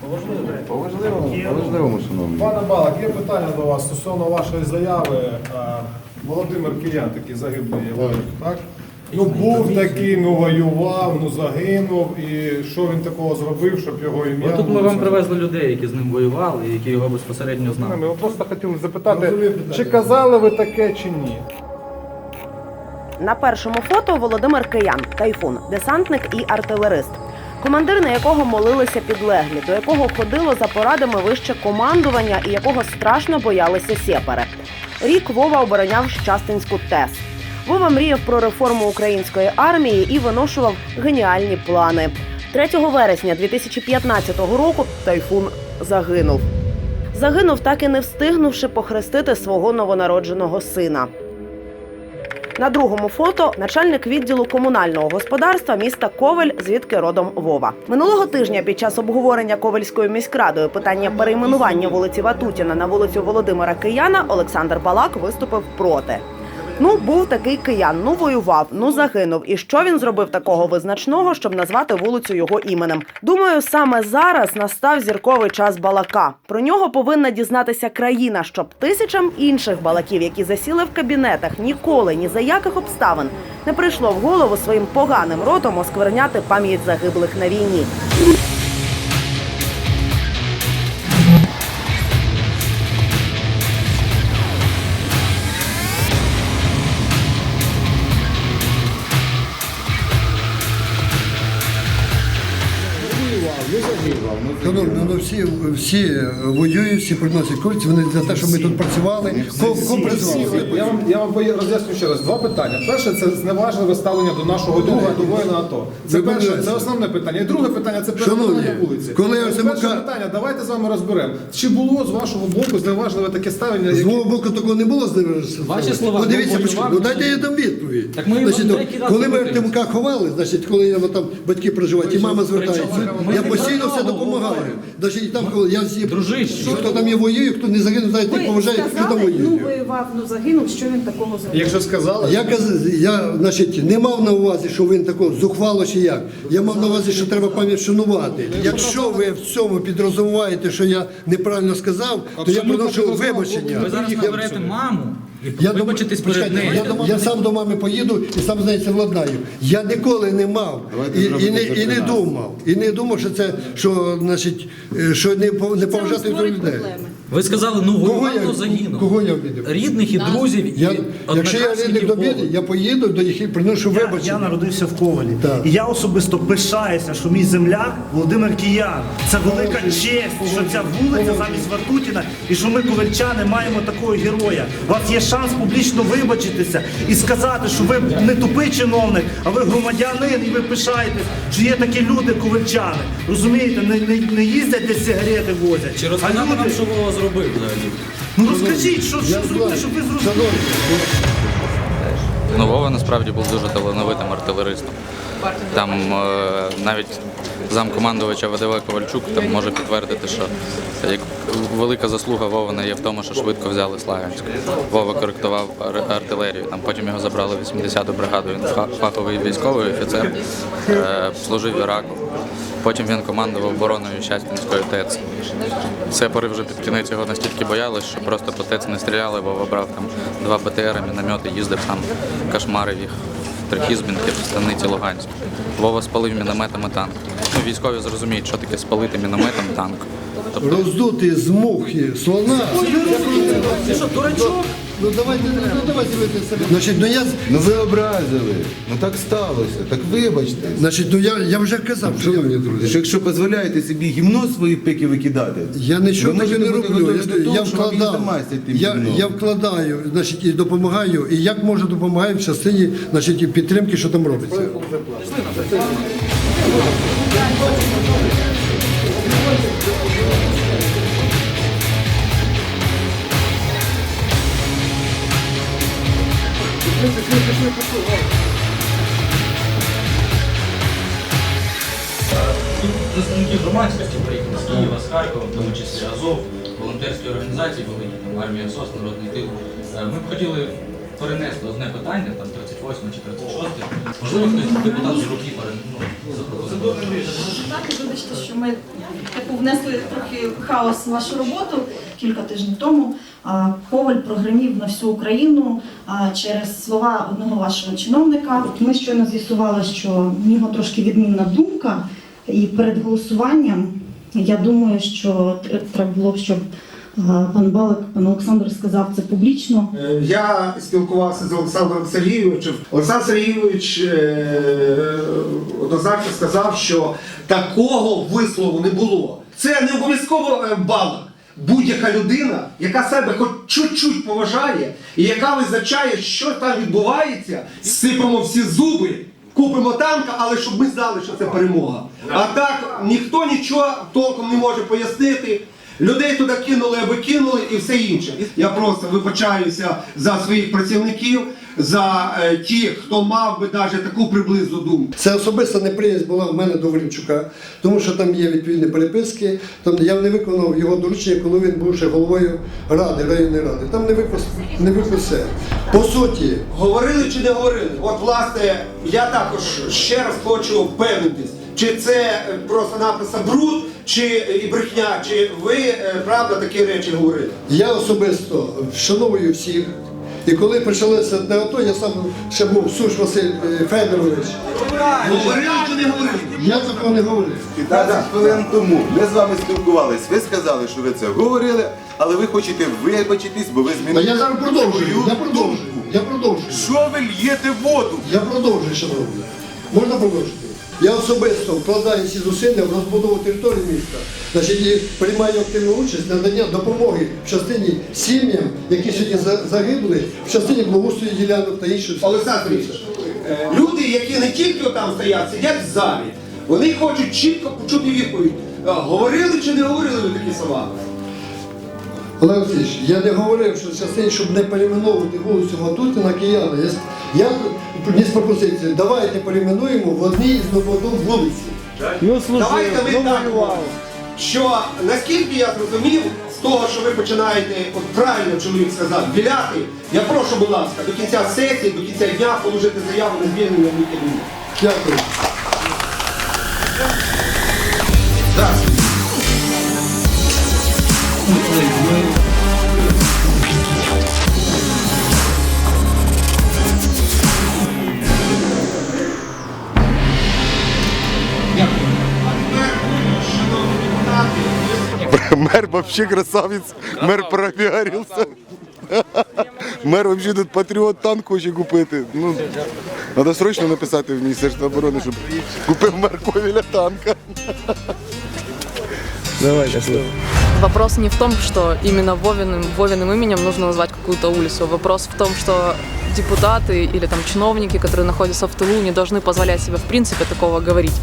По важливому, по важливому, шановні. Пане Балак, є питання до вас стосовно вашої заяви. Володимир Киян такий загиблий так? Ну був такий, ну воював, ну загинув. І що він такого зробив, щоб його ім'я. Тут ми було вам привезли людей, які з ним воювали, і які його безпосередньо знали. Ми просто хотіли запитати, чи казали ви таке, чи ні? На першому фото Володимир Киян, тайфун, десантник і артилерист. Командир, на якого молилися підлеглі, до якого ходило за порадами вище командування і якого страшно боялися сєпари. Рік Вова обороняв Щастинську ТЕС. Вова мріяв про реформу української армії і виношував геніальні плани. 3 вересня 2015 року тайфун загинув. Загинув, так і не встигнувши похрестити свого новонародженого сина. На другому фото начальник відділу комунального господарства міста Ковель, звідки родом Вова. Минулого тижня під час обговорення Ковельською міськрадою питання перейменування вулиці Ватутіна на вулицю Володимира Кияна Олександр Балак виступив проти. Ну, був такий киян, ну воював, ну загинув. І що він зробив такого визначного, щоб назвати вулицю його іменем? Думаю, саме зараз настав зірковий час балака. Про нього повинна дізнатися країна, щоб тисячам інших балаків, які засіли в кабінетах, ніколи ні за яких обставин не прийшло в голову своїм поганим ротом оскверняти пам'ять загиблих на війні. Шановні, ну всі, всі воюють, всі приносять користь, вони за те, що ми тут працювали, ко- кого працювали. Я вам, я вам роз'ясню ще раз. Два питання. Перше, це зневажливе ставлення до нашого друга, до воїна АТО. Це Ви перше, це основне питання. І друге питання це Шановні, вулиці. коли я перше ка- питання, давайте з вами розберемо. Чи було з вашого боку зневажливе таке ставлення? З мого боку такого не було здивитися. Ваші слова, Подивіться, почекайте, ну дайте я дам відповідь. Так ми вам значить, третій раз коли ми запитуємо. Артемка ховали, значить, коли я там батьки проживають, і мама звертається, я постійно все допомагаю. Говоримо. Значить, і там, коли я всі, Дружище. хто там є воює, хто не загинув, знаєте, Ви поважає, хто там сказали, ну воював, ну загинув, що він такого зробив? Якщо сказали, Я каз- я значить, не мав на увазі, що він такого зухвало чи як. Я мав на увазі, що треба пам'ять шанувати. Якщо ви в цьому підрозуміваєте, що я неправильно сказав, то я приношу вибачення. Ви зараз наберете маму Я перед почекайте, я, Я, я сам до мами поїду і сам знається владнаю. Я ніколи не мав і, і, не, і не думав. І не думав, що це що, значить, е, що не, не поважати до людей. Ви сказали, ну Кого воював, я, ну загинув. кого я обідав? Рідних і друзів, і Я, якщо я однокласників до біди, Вови. я поїду до їх і приношу Я, вибачення. я народився в Ковалі. Так. І я особисто пишаюся, що мій земляк Володимир Киян. Це велика честь, що ця вулиця замість Вартутіна, і що ми, ковальчани, маємо такого героя. У вас є шанс публічно вибачитися і сказати, що ви не тупий чиновник, а ви громадянин, і ви пишаєтесь, що є такі люди, ковальчани. Розумієте, не, не, не їздять десь сигарети возять. Чи розказати нам, що Вова зробив взагалі? ну розкажіть, що, що зробити, щоб ви зрозуміли. Ну, Вова насправді був дуже талановитим артилеристом. Там е, навіть замкомандувача ВДВ Ковальчук там може підтвердити, що як велика заслуга Вовина є в тому, що швидко взяли Славянськ. Вова коректував ар- артилерію. Там потім його забрали в 80-ту бригаду. Він фа- фаховий військовий офіцер, е, служив в Іраку. Потім він командував обороною Щастинської ТЕЦ. Сепари вже під кінець його настільки боялись, що просто по ТЕЦ не стріляли, Вова брав там два БТР, міномети, їздив там, кошмарив їх в Трихізбінки, в Станиці Луганськ. Вова спалив мінометами танк. Ну, військові зрозуміють, що таке спалити мінометом танк. Тобто роздути з мухи слона. Ти що, дурачок? Ну давайте, ну давайте ви це себе. Значить, ну я, Ну ви образили. Ну так сталося. Так вибачте. значить, ну я, я вже казав, шановні друзі. Що Якщо дозволяєте собі гімно свої пики викидати, Я нічого ви можете не бути роблю. готові Я, до того, я що вам вкладав. тим Я, гімном. я вкладаю, значить, і допомагаю. І як можу допомагаю в частині значить, і підтримки, що там робиться. Тут представники громадськості приїхали з Києва, з Харкова, в тому числі Азов, волонтерські організації Волині, там, армія СОС, Народний тил. Е, Ми б хотіли перенесли одне питання, там 38 чи 36. Можливо, хтось депутат з руки перен- ну, вибачте, що ми типу внесли трохи хаос в нашу роботу кілька тижнів тому. А, Коваль прогремів на всю Україну а, через слова одного вашого чиновника. Ми щойно з'ясували, що в нього трошки відмінна думка, і перед голосуванням я думаю, що треба було б, щоб пан Балик, пан Олександр сказав це публічно. Е, Я спілкувався з Олександром Сергійовичем. Олександр Сергійович е, однозначно сказав, що такого вислову не було. Це не обов'язково е, балак. Будь-яка людина, яка себе хоч чуть-чуть поважає, і яка визначає, що там відбувається, сипемо всі зуби, купимо танка, але щоб ми знали, що це перемога. А так ніхто нічого толком не може пояснити. Людей туди кинули, аби кинули і все інше. Я просто вибачаюся за своїх працівників, за е, тих, хто мав би навіть таку приблизну думку. Це особиста неприязнь була в мене до Валінчука, тому що там є відповідні переписки. Там я не виконав його доручення, коли він був ще головою ради, районної ради. Там не виконав, не виконав все. По суті, Говорили чи не говорили? От власне, я також ще раз хочу впевнитись, чи це е, просто-напросто бруд, чи і брехня, чи ви е, правда такі речі говорили? я особисто вшановую всіх. І коли почалося АТО, я сам ще був Суш Василь е, Федорович. Чи не говорили? Я такого не говорив. 15 хвилин тому ми з вами спілкувались. Ви сказали, що ви це говорили, але ви хочете вибачитись, бо ви змінили я зараз продовжую. Я продовжую. Я продовжую. Що ви л'єте воду? Я продовжую, шановні. Можна продовжити? Я особисто вкладаю всі зусилля в розбудову території міста. Значить, і приймаю активну участь надання допомоги в частині сім'ям, які сьогодні загибли, в частині благоустрою ділянок та інших. Олександр е, люди, які не тільки там стоять, сидять в залі, вони хочуть чітко почути відповідь. Е, Говорили чи не говорили ви такі слова? Олег Васильович, я не говорив, що в частині, щоб не перейменовувати вулицю Ватутина Кияна. Я, я вніс пропозицію, давайте перейменуємо в одній з новодом вулиці. Давайте ми так, що наскільки я зрозумів, з того, що ви починаєте, от правильно чоловік сказав, біляти, я прошу, будь ласка, до кінця сесії, до кінця дня положити заяву на звільнення Вікторії. Дякую. Мэр вообще красавец. Мэр пропиарился. Мер вообще тут патріот танк хоче купити. Ну, треба срочно написати в Міністерство оборони, щоб купив мер Ковіля танка. Вопрос не в том, что именно Вовиным, Вовиным именем нужно назвать какую-то улицу. Вопрос в том, что депутаты или там чиновники, которые находятся в тылу, не должны позволять себе в принципе такого говорить.